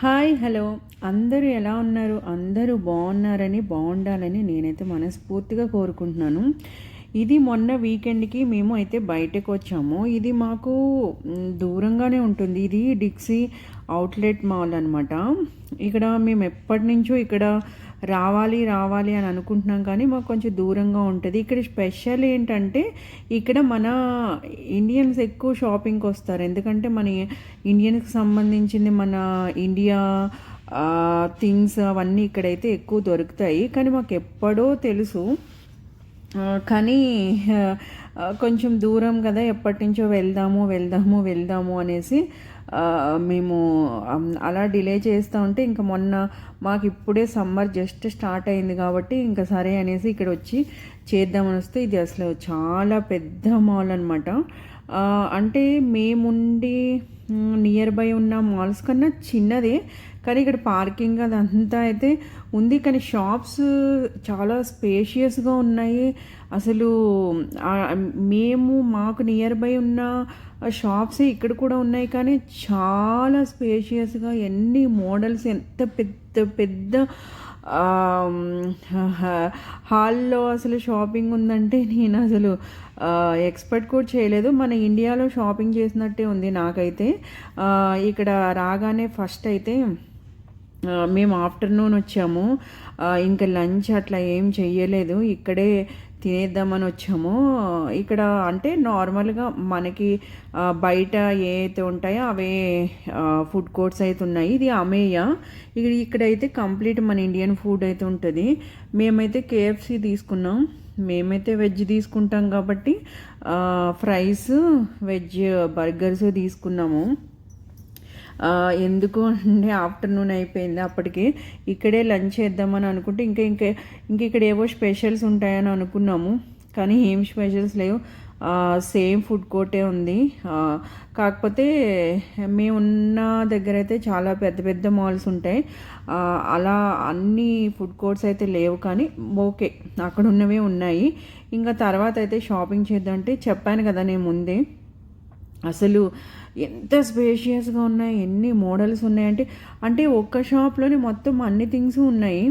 Hi hello. అందరూ ఎలా ఉన్నారు? అందరూ బాగున్నారని బాగుండాలని నేనైతే మనస్ఫూర్తిగా కోరుకుంటున్నాను. ఇది మొన్న వీకెండ్కి మేము అయితే బయటకు వచ్చాము. ఇది మాకు దూరంగానే ఉంటుంది. ఇది డిక్సీ అవుట్లెట్ మాల్ అనమాట ఇక్కడ మేము ఎప్పటి నుంచో ఇక్కడ రావాలి రావాలి అని అనుకుంటున్నాం కానీ మాకు కొంచెం దూరంగా ఉంటుంది. ఇక్కడ స్పెషల్ ఏంటంటే ఇక్కడ మన ఇండియన్స్ ఎక్కువ షాపింగ్కి వస్తారు. ఎందుకంటే మన ఇండియన్స్కి సంబంధించింది మన ఇండియా థింగ్స్ అవన్నీ ఇక్కడైతే ఎక్కువ దొరుకుతాయి. కానీ మాకు ఎప్పుడో తెలుసు కానీ కొంచెం దూరం కదా ఎప్పటి నుంచో వెళ్దాము వెళ్దాము వెళ్దాము అనేసి మేము అలా డిలే చేస్తూ ఉంటే ఇంకా మొన్న మాకు ఇప్పుడే సమ్మర్ జస్ట్ స్టార్ట్ అయింది కాబట్టి ఇంకా సరే అనేసి ఇక్కడ వచ్చి చేద్దామని వస్తే ఇది అసలు చాలా పెద్ద మాల్ అనమాట అంటే మేముండి నియర్ బై ఉన్న మాల్స్ కన్నా చిన్నదే కానీ ఇక్కడ పార్కింగ్ అదంతా అయితే ఉంది. కానీ షాప్స్ చాలా స్పేషియస్గా ఉన్నాయి. అసలు మేము మాకు నియర్ బై ఉన్న షాప్స్ ఇక్కడ కూడా ఉన్నాయి కానీ చాలా స్పేషియస్గా ఎన్ని మోడల్స్ ఎంత పెద్ద పెద్ద హాల్లో అసలు షాపింగ్ ఉందంటే నేను అసలు ఎక్స్పెక్ట్ కూడా చేయలేదు. మన ఇండియాలో షాపింగ్ చేసినట్టే ఉంది నాకైతే. ఇక్కడ రాగానే ఫస్ట్ అయితే మేము ఆఫ్టర్నూన్ వచ్చాము. ఇంకా లంచ్ అట్లా ఏం చెయ్యలేదు. ఇక్కడే తినేద్దామని వచ్చాము ఇక్కడ అంటే నార్మల్గా మనకి బయట ఏ అయితే ఉంటాయో అవే ఫుడ్ కోర్ట్స్ అయితే ఉన్నాయి. ఇది అమేయ. ఇక్కడ ఇక్కడైతే కంప్లీట్ మన ఇండియన్ ఫుడ్ అయితే ఉంటుంది. మేమైతే కేఎఫ్సి తీసుకున్నాం. మేమైతే వెజ్ తీసుకుంటాం కాబట్టి ఫ్రైస్ వెజ్ బర్గర్స్ తీసుకున్నాము. ఎందుకు అంటే ఆఫ్టర్నూన్ అయిపోయింది అప్పటికి. ఇక్కడే లంచ్ చేద్దామని అనుకుంటే ఇంకా ఇంకా ఇంక ఇక్కడ ఏవో స్పెషల్స్ ఉంటాయని అనుకున్నాము. కానీ ఏం స్పెషల్స్ లేవు. సేమ్ ఫుడ్ కోర్టే ఉంది. కాకపోతే మేమున్న దగ్గర అయితే చాలా పెద్ద పెద్ద మాల్స్ ఉంటాయి. అలా అన్ని ఫుడ్ కోర్ట్స్ అయితే లేవు కానీ ఓకే అక్కడ ఉన్నవే ఉన్నాయి. ఇంకా తర్వాత అయితే షాపింగ్ చేద్దామంటే చెప్పాను కదా నేను ముందే. అసలు ఎంత స్పేషియస్గా ఉన్నాయి ఎన్ని మోడల్స్ ఉన్నాయంటే అంటే ఒక్క షాప్లోనే మొత్తం అన్ని థింగ్స్ ఉన్నాయి.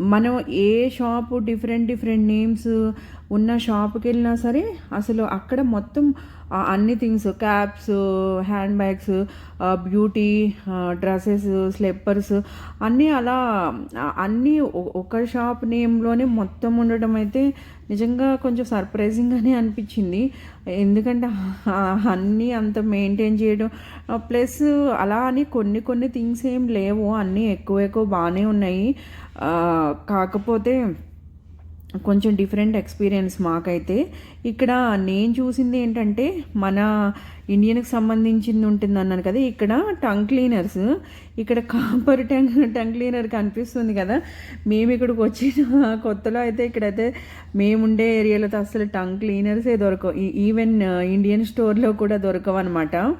మనం ఏ షాపు డిఫరెంట్ డిఫరెంట్ నేమ్స్ ఉన్న షాప్కి వెళ్ళినా సరే అసలు అక్కడ మొత్తం అన్ని things caps hand bags beauty dresses slippers అన్నీ అలా అన్నీ ఒక షాప్ నేమ్లోనే మొత్తం ఉండటం అయితే నిజంగా కొంచెం సర్ప్రైజింగ్గానే అనిపించింది. ఎందుకంటే అన్నీ అంత మెయింటైన్ చేయడం ప్లస్ అలా అని కొన్ని కొన్ని థింగ్స్ ఏం లేవు. అన్నీ ఎక్కువ ఎక్కువ బాగానే ఉన్నాయి. కాకపోతే కొంచెం డిఫరెంట్ ఎక్స్పీరియన్స్ మాకైతే. ఇక్కడ నేను చూసింది ఏంటంటే మన ఇండియన్కి సంబంధించింది ఉంటుంది అన్నాను కదా ఇక్కడ టంగ్ క్లీనర్స్ ఇక్కడ కాపర్ టంగ్ టంగ్ క్లీనర్ కనిపిస్తుంది కదా. మేము ఇక్కడికి వచ్చిన కొత్తలో అయితే ఇక్కడైతే మేముండే ఏరియాలో అయితే అసలు టంగ్ క్లీనర్సే దొరకవు. ఈ- ఈవెన్ ఇండియన్ స్టోర్లో కూడా దొరకవు అనమాట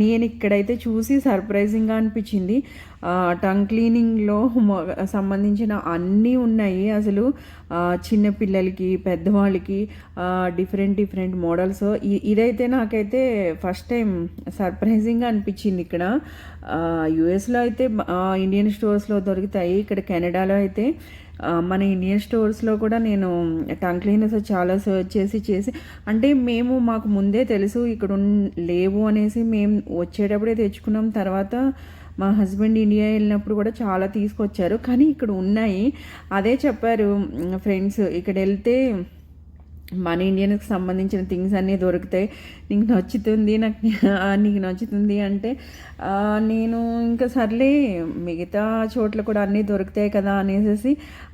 నేను ఇక్కడైతే చూసి సర్ప్రైజింగ్గా అనిపించింది. టంగ్ క్లీనింగ్లో సంబంధించిన అన్నీ ఉన్నాయి అసలు. చిన్నపిల్లలకి చిన్న పిల్లలకి పెద్దవాళ్ళకి డిఫరెంట్ డిఫరెంట్ మోడల్స్. ఇదైతే నాకైతే ఫస్ట్ టైం సర్ప్రైజింగ్గా అనిపించింది ఇక్కడ. యుఎస్లో అయితే ఇండియన్ స్టోర్స్లో దొరుకుతాయి. ఇక్కడ కెనడాలో అయితే మన ఇండియన్ స్టోర్స్లో కూడా నేను టంగ్ క్లీనర్స్ చాలా సర్చ్ చేసి చేసి అంటే మేము మాకు ముందే తెలుసు ఇక్కడ లేవు అనేసి మేము వచ్చేటప్పుడే తెచ్చుకున్నాం. తర్వాత మా హస్బెండ్ ఇండియా వెళ్ళినప్పుడు కూడా చాలా తీసుకొచ్చారు. కానీ ఇక్కడ ఉన్నాయి. అదే చెప్పారు ఫ్రెండ్స్ ఇక్కడ వెళ్తే మన ఇండియన్కి సంబంధించిన థింగ్స్ అన్నీ దొరుకుతాయి. నీకు నచ్చుతుంది నాకు నీకు నచ్చుతుంది అంటే నేను ఇంకా సర్లే మిగతా చోట్ల కూడా అన్నీ దొరుకుతాయి కదా అనేసి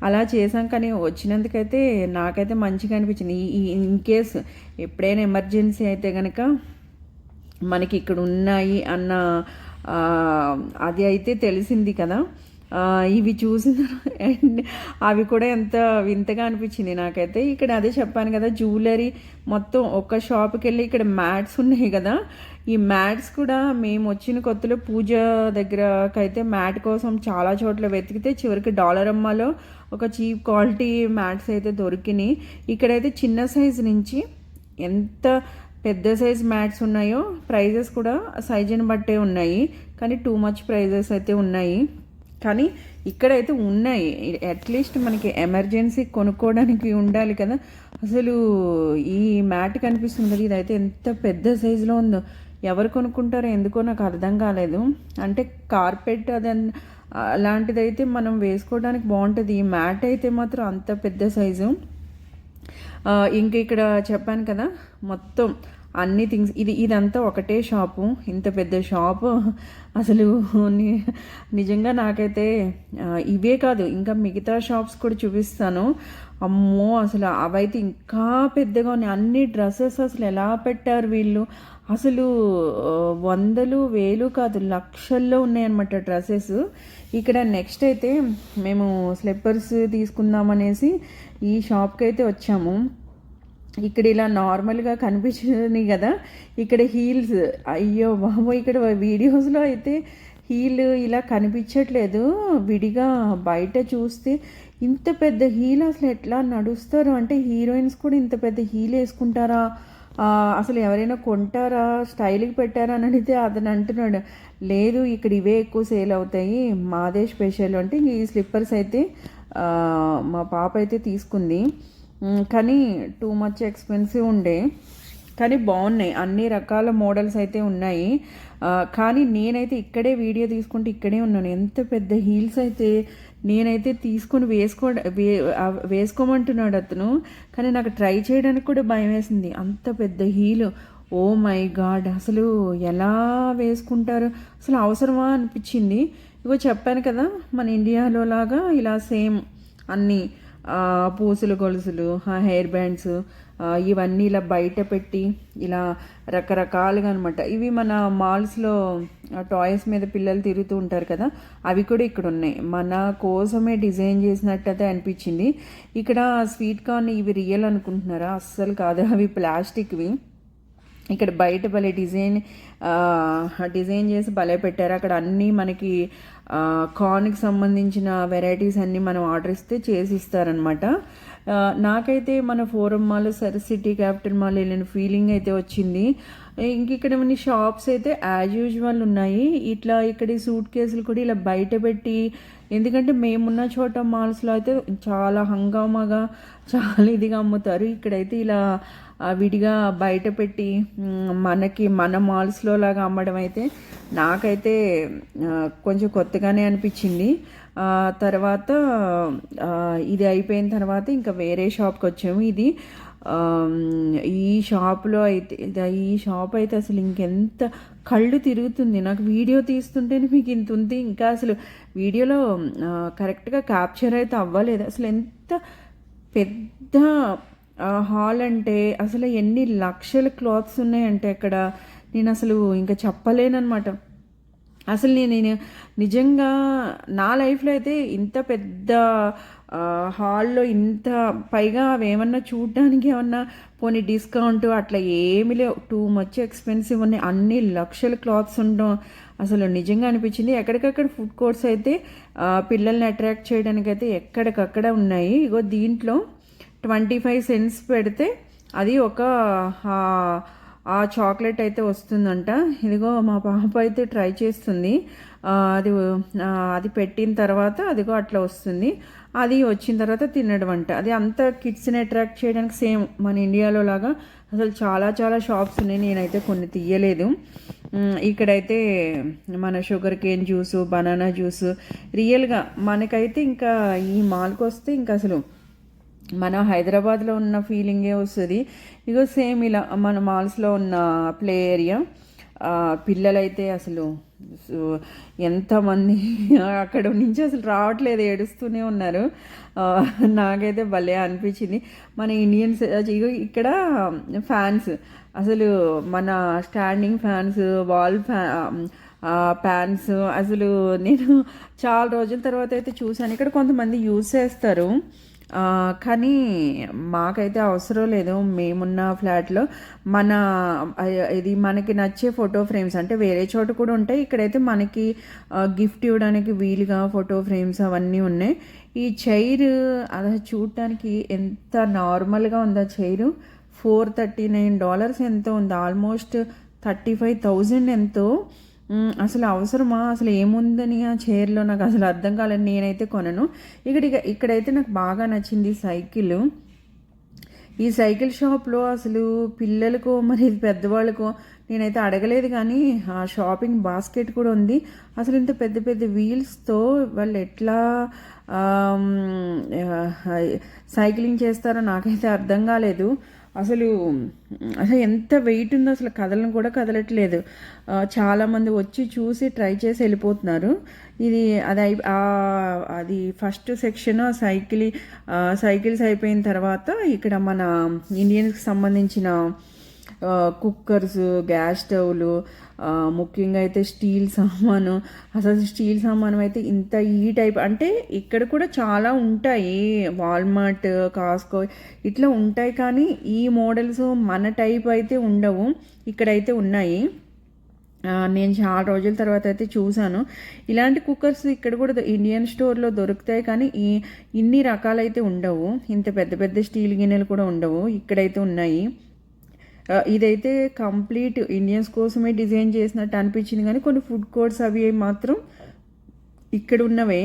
అలా చేసాం కానీ వచ్చినందుకైతే నాకైతే మంచిగా అనిపించింది. ఈ ఇన్ కేస్ ఎప్పుడైనా ఎమర్జెన్సీ అయితే కనుక మనకి ఇక్కడ ఉన్నాయి అన్న అది అయితే తెలిసింది కదా. ఇవి చూసిన అండ్ అవి కూడా ఎంత వింతగా అనిపించింది నాకైతే. ఇక్కడ అదే చెప్పాను కదా జ్యువెలరీ మొత్తం ఒక షాప్కి వెళ్ళి ఇక్కడ మ్యాట్స్ ఉన్నాయి కదా. ఈ మ్యాట్స్ కూడా మేము వచ్చిన కొత్తలో పూజ దగ్గరకైతే మ్యాట్ కోసం చాలా చోట్ల వెతికితే చివరికి డాలర్ అమ్మలో ఒక చీప్ క్వాలిటీ మ్యాట్స్ అయితే దొరికినాయి. ఇక్కడైతే చిన్న సైజు నుంచి ఎంత పెద్ద సైజ్ మ్యాట్స్ ఉన్నాయో ప్రైజెస్ కూడా సైజుని బట్టే ఉన్నాయి. కానీ టూ మచ్ ప్రైజెస్ అయితే ఉన్నాయి. కానీ ఇక్కడైతే ఉన్నాయి. అట్లీస్ట్ మనకి ఎమర్జెన్సీ కొనుక్కోవడానికి ఉండాలి కదా. అసలు ఈ మ్యాట్ కనిపిస్తుంది కదా ఇదైతే ఎంత పెద్ద సైజులో ఉందో. ఎవరు కొనుక్కుంటారో ఎందుకో నాకు అర్థం కాలేదు. అంటే కార్పెట్ అది అలాంటిదైతే మనం వేసుకోవడానికి బాగుంటుంది. ఈ మ్యాట్ అయితే మాత్రం అంత పెద్ద సైజు ఇంక ఇక్కడ చెప్పాను కదా మొత్తం అన్ని థింగ్స్ ఇది ఇదంతా ఒకటే షాపు ఇంత పెద్ద షాపు. అసలు నిజంగా నాకైతే ఇవే కాదు ఇంకా మిగతా షాప్స్ కూడా చూపిస్తాను. అమ్మో అసలు అవైతే ఇంకా పెద్దగా ఉన్నాయి. అన్ని డ్రెస్సెస్ అసలు ఎలా పెట్టారు వీళ్ళు? అసలు వందలు వేలు కాదు లక్షల్లో ఉన్నాయన్నమాట డ్రెస్సెస్. ఇక్కడ నెక్స్ట్ అయితే మేము స్లిప్పర్స్ తీసుకుందామనేసి ఈ షాప్కి అయితే వచ్చాము. ఇక్కడ ఇలా నార్మల్గా కనిపించింది కదా ఇక్కడ హీల్స్ అయ్యో బాబు ఇక్కడ వీడియోస్లో అయితే హీల్ ఇలా కనిపించట్లేదు. విడిగా బయట చూస్తే ఇంత పెద్ద హీల్ అసలు ఎట్లా నడుస్తారు? అంటే హీరోయిన్స్ కూడా ఇంత పెద్ద హీల్ వేసుకుంటారా? అసలు ఎవరైనా కొంటారా? స్టైల్కి పెట్టారా అని అడిగితే అతను అంటున్నాడు లేదు ఇక్కడ ఇవే ఎక్కువ సేల్ అవుతాయి. మాదే స్పెషల్ అంటే ఈ స్లిప్పర్స్ అయితే మా పాప అయితే తీసుకుంది. కానీ టూ మచ్ ఎక్స్పెన్సివ్ ఉండే. కానీ బాగున్నాయి. అన్ని రకాల మోడల్స్ అయితే ఉన్నాయి. కానీ నేనైతే ఇక్కడే వీడియో తీసుకుంటే ఇక్కడే ఉన్నాను. ఎంత పెద్ద హీల్స్ అయితే నేనైతే తీసుకొని వేసుకో వే వేసుకోమంటున్నాడు అతను. కానీ నాకు ట్రై చేయడానికి కూడా భయం వేసింది. అంత పెద్ద హీల్. Oh my God! అసలు ఎలా వేసుకుంటారు? అసలు అవసరమా అనిపించింది. ఇగో చెప్పాను కదా మన ఇండియాలో లాగా ఇలా సేమ్ అన్నీ పూసులు గొలుసులు హెయిర్ బ్యాండ్స్ ఇవన్నీ ఇలా బయట పెట్టి ఇలా రకరకాలుగా అనమాట ఇవి మన మాల్స్లో టాయ్స్ మీద పిల్లలు తిరుగుతూ ఉంటారు కదా అవి కూడా ఇక్కడ ఉన్నాయి. మన కోసమే డిజైన్ చేసినట్టయితే అనిపించింది. ఇక్కడ స్వీట్ కార్న్ ఇవి రియల్ అనుకుంటున్నారా? అస్సలు కాదు. అవి ప్లాస్టిక్వి ఇక్కడ బయట భలే డిజైన్ డిజైన్ చేసి భలే పెట్టారు. అక్కడ అన్నీ మనకి కార్న్కి సంబంధించిన వెరైటీస్ అన్నీ మనం ఆర్డర్ ఇస్తే చేసి ఇస్తారనమాట నాకైతే మన ఫోరం మాల్ సరి సిటీ క్యాపిటల్ మాల్ వెళ్ళిన ఫీలింగ్ అయితే వచ్చింది. ఇంక ఇక్కడ మన షాప్స్ అయితే యాజ్ యూజువల్ ఉన్నాయి. ఇట్లా ఇక్కడ సూట్ కేసులు కూడా ఇలా బయట పెట్టి ఎందుకంటే మేమున్న చోట మాల్స్లో అయితే చాలా హంగామాగా చాలా ఇదిగా అమ్ముతారు. ఇక్కడైతే ఇలా విడిగా బయట పెట్టి మనకి మన మాల్స్లో లాగా అమ్మడం అయితే నాకైతే కొంచెం కొత్తగానే అనిపించింది. తర్వాత ఇది అయిపోయిన తర్వాత ఇంకా వేరే షాప్కి వచ్చాము. ఇది ఈ షాప్లో అయితే ఈ షాప్ అయితే అసలు ఇంకెంత కళ్ళు తిరుగుతుంది. నాకు వీడియో తీస్తుంటేనే మీకు ఇంత ఉంది. ఇంకా అసలు వీడియోలో కరెక్ట్గా క్యాప్చర్ అయితే అవ్వలేదు. అసలు ఎంత పెద్ద హాల్ అంటే అసలు ఎన్ని లక్షల క్లాత్స్ ఉన్నాయంటే అక్కడ. నేను అసలు ఇంకా చెప్పలేనమాట అసలు నేను నిజంగా నా లైఫ్లో అయితే ఇంత పెద్ద హాల్లో ఇంత పైగా అవేమన్నా చూడడానికి ఏమన్నా పోనీ డిస్కౌంట్ అట్లా ఏమి లేవు. టూ మచ్ ఎక్స్పెన్సివ్ ఉన్నాయి. అన్ని లక్షల క్లాత్స్ ఉండడం అసలు నిజంగా అనిపించింది. ఎక్కడికక్కడ ఫుడ్ కోర్ట్స్ అయితే పిల్లల్ని అట్రాక్ట్ చేయడానికి అయితే ఎక్కడికక్కడ ఉన్నాయి. ఇగో దీంట్లో ట్వంటీ ఫైవ్ సెంట్స్ పెడితే అది ఒక ఆ చాక్లెట్ అయితే వస్తుందంట. ఇదిగో మా పాప అయితే ట్రై చేస్తుంది. అది అది పెట్టిన తర్వాత అదిగో అట్లా వస్తుంది. అది వచ్చిన తర్వాత తినడం అంట అది అంత కిడ్స్ని అట్రాక్ట్ చేయడానికి సేమ్ మన ఇండియాలో లాగా అసలు చాలా చాలా షాప్స్ ఉన్నాయి. నేనైతే కొన్ని తీయలేదు. ఇక్కడైతే మన sugar cane juice banana juice రియల్గా మనకైతే ఇంకా ఈ మాల్కి వస్తే ఇంకా అసలు మన హైదరాబాద్లో ఉన్న ఫీలింగే వస్తుంది. ఇగో సేమ్ ఇలా మన మాల్స్లో ఉన్న ప్లే ఏరియా పిల్లలైతే అసలు ఎంతమంది అక్కడ నుంచి అసలు రావట్లేదు ఏడుస్తూనే ఉన్నారు. నాకైతే భలే అనిపించింది. మన ఇండియన్స్ ఇక్కడ ఫ్యాన్స్ అసలు మన స్టాండింగ్ ఫ్యాన్స్ వాల్ ఫ్యా ఫ్యాన్స్ అసలు నేను చాలా రోజుల తర్వాత అయితే చూశాను. ఇక్కడ కొంతమంది యూజ్ చేస్తారు. కానీ మాకైతే అవసరం లేదు. మేమున్న ఫ్లాట్లో మన ఇది మనకి నచ్చే ఫోటో ఫ్రేమ్స్. అంటే వేరే చోట కూడా ఉంటాయి. ఇక్కడైతే మనకి గిఫ్ట్ ఇవ్వడానికి వీలుగా ఫోటో ఫ్రేమ్స్ అవన్నీ ఉన్నాయి. ఈ చైర్ అలా చూడటానికి ఎంత నార్మల్గా ఉందా chair? Four thirty nine dollars ఎంతో ఉంది. ఆల్మోస్ట్ థర్టీ ఫైవ్ థౌజండ్ ఎంతో. అసలు అవసరమా? అసలు ఏముందని ఆ చైర్లో నాకు అసలు అర్థం కాలేదు. నేనైతే కొనను. ఇక్కడ ఇక్కడైతే నాకు బాగా నచ్చింది సైకిల్. ఈ సైకిల్ షాప్లో అసలు పిల్లలకు మరి పెద్దవాళ్ళకు నేనైతే అడగలేదు కానీ ఆ షాపింగ్ బాస్కెట్ కూడా ఉంది. అసలు ఇంత పెద్ద పెద్ద వీల్స్తో వాళ్ళు ఎట్లా సైక్లింగ్ చేస్తారో నాకైతే అర్థం కాలేదు. అసలు అసలు ఎంత వెయిట్ ఉందో అసలు కదలను కూడా కదలట్లేదు. చాలామంది వచ్చి చూసి ట్రై చేసి వెళ్ళిపోతున్నారు. ఇది అది అయి అది ఫస్ట్ సెక్షన్ సైకిల్ సైకిల్స్ అయిపోయిన తర్వాత ఇక్కడ మన ఇండియన్స్కి సంబంధించిన కుక్కర్స్ గ్యాస్ స్టవ్లు ముఖ్యంగా అయితే స్టీల్ సామాను అసలు స్టీల్ సామాను అయితే ఇంత ఈ టైప్ అంటే ఇక్కడ కూడా చాలా ఉంటాయి. వాల్మార్ట్ కాస్కో ఇట్లా ఉంటాయి కానీ ఈ మోడల్స్ మన టైప్ అయితే ఉండవు. ఇక్కడైతే ఉన్నాయి. నేను చాలా రోజుల తర్వాత అయితే చూశాను. ఇలాంటి కుక్కర్స్ ఇక్కడ కూడా ఇండియన్ స్టోర్లో దొరుకుతాయి కానీ ఈ ఇన్ని రకాలైతే ఉండవు. ఇంత పెద్ద పెద్ద స్టీల్ గిన్నెలు కూడా ఉండవు. ఇక్కడైతే ఉన్నాయి. ఇదైతే కంప్లీట్ ఇండియన్స్ కోసమే డిజైన్ చేసినట్టు అనిపించింది. కానీ కొన్ని ఫుడ్ కోర్ట్స్ అవి మాత్రం ఇక్కడ ఉన్నవే.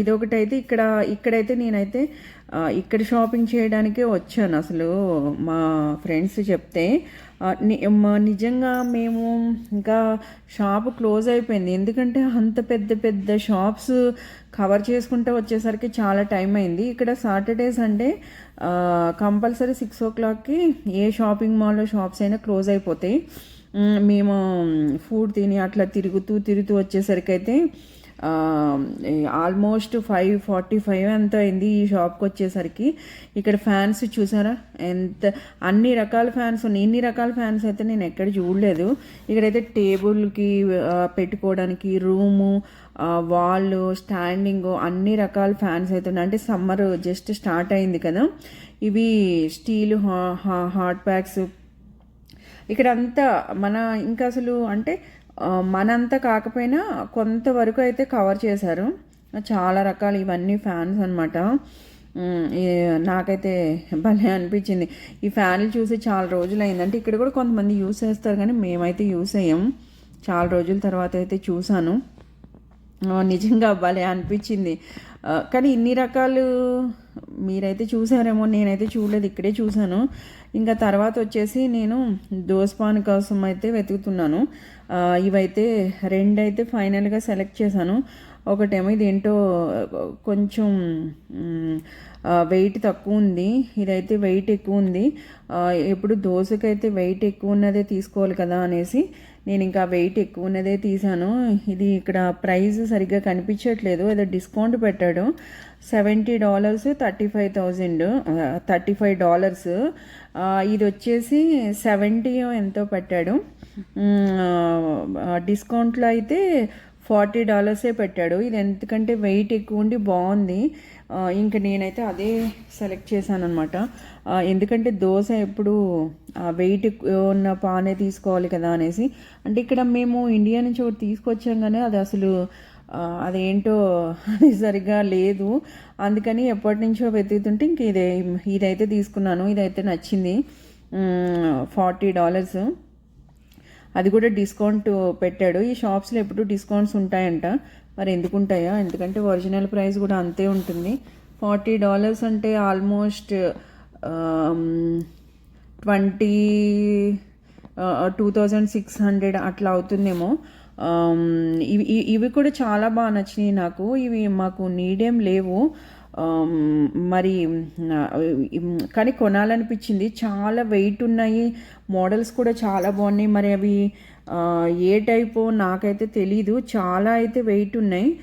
ఇదొకటైతే ఇక్కడ ఇక్కడైతే నేనైతే ఇక్కడ షాపింగ్ చేయడానికే వచ్చాను. అసలు మా ఫ్రెండ్స్ చెప్తే నిజంగా మేము ఇంకా షాప్ క్లోజ్ అయిపోయింది. ఎందుకంటే అంత పెద్ద పెద్ద షాప్స్ కవర్ చేసుకుంటూ వచ్చేసరికి చాలా టైం అయింది. ఇక్కడ సాటర్డే సండే కంపల్సరీ సిక్స్ ఓ క్లాక్కి ఏ షాపింగ్ మాల్లో షాప్స్ అయినా క్లోజ్ అయిపోతాయి. మేము ఫుడ్ తిని అట్లా తిరుగుతూ తిరుగుతూ వచ్చేసరికి అయితే ఆల్మోస్ట్ ఫైవ్ ఫార్టీ ఫైవ్ ఎంత అయింది ఈ షాప్కి వచ్చేసరికి. ఇక్కడ ఫ్యాన్స్ చూసారా? ఎంత అన్ని రకాల ఫ్యాన్స్ ఉన్నాయి ఇన్ని రకాల ఫ్యాన్స్ అయితే నేను ఎక్కడ చూడలేదు. ఇక్కడైతే టేబుల్కి పెట్టుకోవడానికి రూము వాల్ స్టాండింగ్ అన్ని రకాల ఫ్యాన్స్ అయితే ఉన్నాయి. అంటే సమ్మర్ జస్ట్ స్టార్ట్ అయింది కదా. ఇవి స్టీల్ హాట్ ప్యాక్స్. ఇక్కడ అంతా మన ఇంకా అసలు అంటే మనంతా కాకపోయినా కొంతవరకు అయితే కవర్ చేశారు. చాలా రకాలు ఇవన్నీ ఫ్యాన్స్ అనమాట నాకైతే భలే అనిపించింది. ఈ ఫ్యాన్లు చూసి చాలా రోజులు అయిందంటే ఇక్కడ కూడా కొంతమంది యూస్ చేస్తారు కానీ మేమైతే యూస్ అయ్యాం. చాలా రోజుల తర్వాత అయితే చూశాను నిజంగా భలే అనిపించింది. కానీ ఇన్ని రకాలు మీరైతే చూసారేమో నేనైతే చూడలేదు ఇక్కడే చూశాను. ఇంకా తర్వాత వచ్చేసి నేను దోసపాన్ కోసం అయితే వెతుకుతున్నాను. ఇవైతే రెండైతే ఫైనల్గా సెలెక్ట్ చేశాను. ఒకటేమో ఇదేంటో కొంచెం వెయిట్ తక్కువ ఉంది. ఇదైతే వెయిట్ ఎక్కువ ఉంది. ఎప్పుడు దోశకైతే వెయిట్ ఎక్కువ ఉన్నదే తీసుకోవాలి కదా అనేసి నేను ఇంకా వెయిట్ ఎక్కువ ఉన్నదే తీసాను. ఇది ఇక్కడ ప్రైస్ సరిగ్గా కనిపించట్లేదు. ఏదో డిస్కౌంట్ పెట్టాడు. Seventy dollars thirty five thousand thirty five dollars ఇది వచ్చేసి సెవెంటీ ఎంతో పెట్టాడు. డిస్కౌంట్లో అయితే ఫార్టీ డాలర్సే పెట్టాడు. ఇది ఎందుకంటే వెయిట్ ఎక్కువ ఉండి బాగుంది. ఇంకా నేనైతే అదే సెలెక్ట్ చేశాను అనమాట ఎందుకంటే దోశ ఎప్పుడు వెయిట్ ఉన్న పానే తీసుకోవాలి కదా అనేసి. అంటే ఇక్కడ మేము ఇండియా నుంచి ఒకటి తీసుకొచ్చాం కానీ అది అసలు అదేంటో అది సరిగ్గా లేదు. అందుకని ఎప్పటి నుంచో వెతుకుతుంటే ఇంక ఇదే ఇదైతే తీసుకున్నాను. ఇదైతే నచ్చింది. Forty dollars. అది కూడా డిస్కౌంట్ పెట్టాడు. ఈ షాప్స్లో ఎప్పుడు డిస్కౌంట్స్ ఉంటాయంట. మరి ఎందుకు ఉంటాయా ఎందుకంటే ఒరిజినల్ ప్రైస్ కూడా అంతే ఉంటుంది. ఫార్టీ డాలర్స్ అంటే almost twenty two thousand six hundred అట్లా అవుతుందేమో. ఇవి ఇవి- కూడా చాలా బాగా నచ్చినాయి నాకు. ఇవి మాకు నీడేం లేవు. మరి కానీ కొనాలనిపించింది. చాలా వెయిట్ ఉన్నాయి. మోడల్స్ కూడా చాలా బాగున్నాయి. మరి అవి ఏ టైపో నాకైతే తెలీదు. చాలా అయితే వెయిట్ ఉన్నాయి.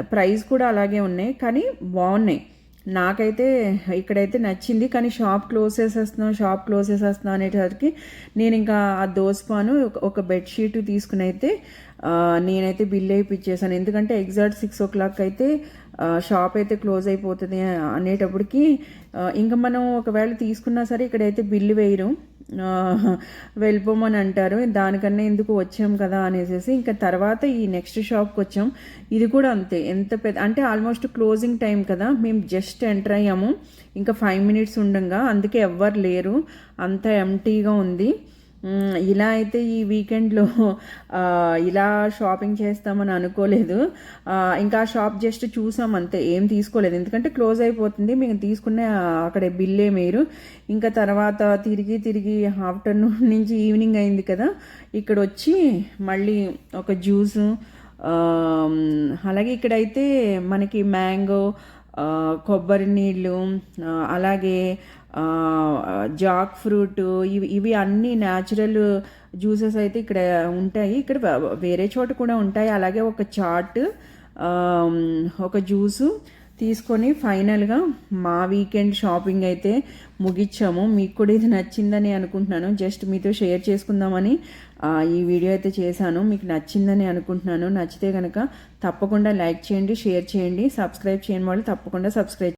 ప్రైస్ కూడా అలాగే ఉన్నాయి. కానీ బాగున్నాయి. నాకైతే ఇక్కడైతే నచ్చింది. కానీ షాప్ క్లోజ్ చేసేస్తున్నాం షాప్ క్లోజ్ చేసేస్తున్నాం అనేసరికి నేను ఇంకా ఆ దోసపాను ఒక- ఒక బెడ్షీట్ తీసుకుని అయితే నేనైతే బిల్ అయిపించేసాను ఎందుకంటే ఎగ్జాక్ట్ సిక్స్ ఓ క్లాక్ అయితే షాప్ అయితే క్లోజ్ అయిపోతుంది అనేటప్పటికి ఇంకా మనం ఒకవేళ తీసుకున్నా సరే ఇక్కడైతే బిల్లు వేయరు. వెళ్ళిపోమని అంటారు. దానికన్నా ఎందుకు వచ్చాం కదా అనేసి ఇంకా తర్వాత ఈ నెక్స్ట్ షాప్కి వచ్చాం. ఇది కూడా అంతే. ఎంత పెద్ద అంటే ఆల్మోస్ట్ క్లోజింగ్ టైం కదా. మేము జస్ట్ ఎంటర్ అయ్యాము. ఇంకా ఫైవ్ మినిట్స్ ఉండంగా. అందుకే ఎవ్వరు లేరు. అంత ఎంటీగా ఉంది. ఇలా అయితే ఈ వీకెండ్లో ఇలా షాపింగ్ చేస్తామని అనుకోలేదు. ఇంకా షాప్ జస్ట్ చూసాం అంతే ఏం తీసుకోలేదు. ఎందుకంటే క్లోజ్ అయిపోతుంది మేము తీసుకునే అక్కడ బిల్లే మీరు. ఇంకా తర్వాత తిరిగి తిరిగి ఆఫ్టర్నూన్ నుంచి ఈవినింగ్ అయింది కదా ఇక్కడ వచ్చి మళ్ళీ ఒక జ్యూసు అలాగే ఇక్కడైతే మనకి మ్యాంగో కొబ్బరి నీళ్ళు అలాగే జాక్ ఫ్రూట్ ఇవి ఇవి అన్ని న్యాచురల్ జ్యూసెస్ అయితే ఇక్కడ ఉంటాయి. ఇక్కడ వేరే చోట కూడా ఉంటాయి. అలాగే ఒక చాట్ ఒక జ్యూసు తీసుకొని ఫైనల్గా మా వీకెండ్ షాపింగ్ అయితే ముగించాము మీకు కూడా ఇది నచ్చిందని అనుకుంటున్నాను. జస్ట్ మీతో షేర్ చేసుకుందామని ఈ వీడియో అయితే చేశాను. మీకు నచ్చిందని అనుకుంటున్నాను. నచ్చితే కనుక తప్పకుండా లైక్ చేయండి షేర్ చేయండి సబ్స్క్రైబ్ చేయని వాళ్ళు తప్పకుండా సబ్స్క్రైబ్